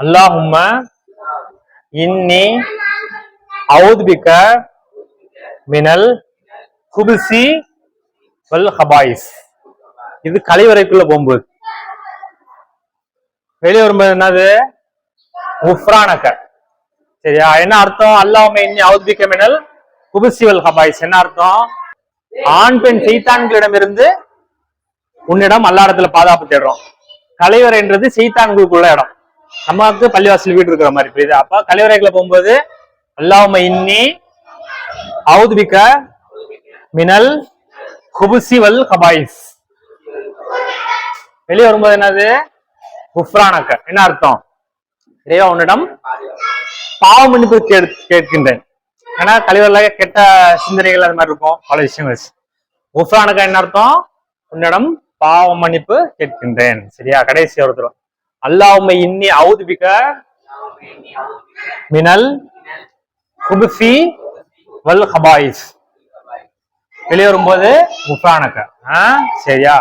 அல்லாஹும்ம இன்னி அவுதுபிக்க மினல் குபிசி வல் ஹபாயிஸ். இது கழிவறைக்குள்ள போகும்போது. வெளியே வரும்போது என்னது? உஃப்ரானக்க. சரியா? என்ன அர்த்தம்? அல்லாஹும்ம இன்னி அவுதுபிக்க மினல் குபிசி வல் ஹபாயிஸ். என்ன அர்த்தம்? ஆண் பெண் செய்தான்களிடமிருந்து உன்னிடம் அல்லாடத்துல பாதுகாப்பு தேடுறோம். கலைவரைன்றது செய்தான்களுக்குள்ள இடம். அம்மாவுக்கு பள்ளிவாசல் வீடு இருக்கிற மாதிரி புரியுது. அப்ப கலைவரைக்குள்ள போகும்போது அல்லாம இன்னி அவுதுபிக்க மினல் குபுசிவல் ஹபாயிஸ் வெளியே வரும்போது என்னது? குஃப்ரானக்க. என்ன அர்த்தம்? இறைவா உன்னிடம் பாவ மன்னிப்பு கேட் கேட்கின்றேன். ஏன்னா கழிவறையில கெட்ட சிந்தனைகள் அது மாதிரி இருக்கும். பல விஷயங்கள். குஃப்ரானக்க என்ன அர்த்தம்? உன்னிடம் பாவ மன்னிப்பு கேட்கின்றேன். சரியா? கடைசி ஒருத்தரும் அல்லாஹும்ம இன்னி அவுதுபிக்க மினல் குபுசி வல் ஹபாயிஸ் வெளியே வரும்போது முஃபானக்க ஆ? சரியா?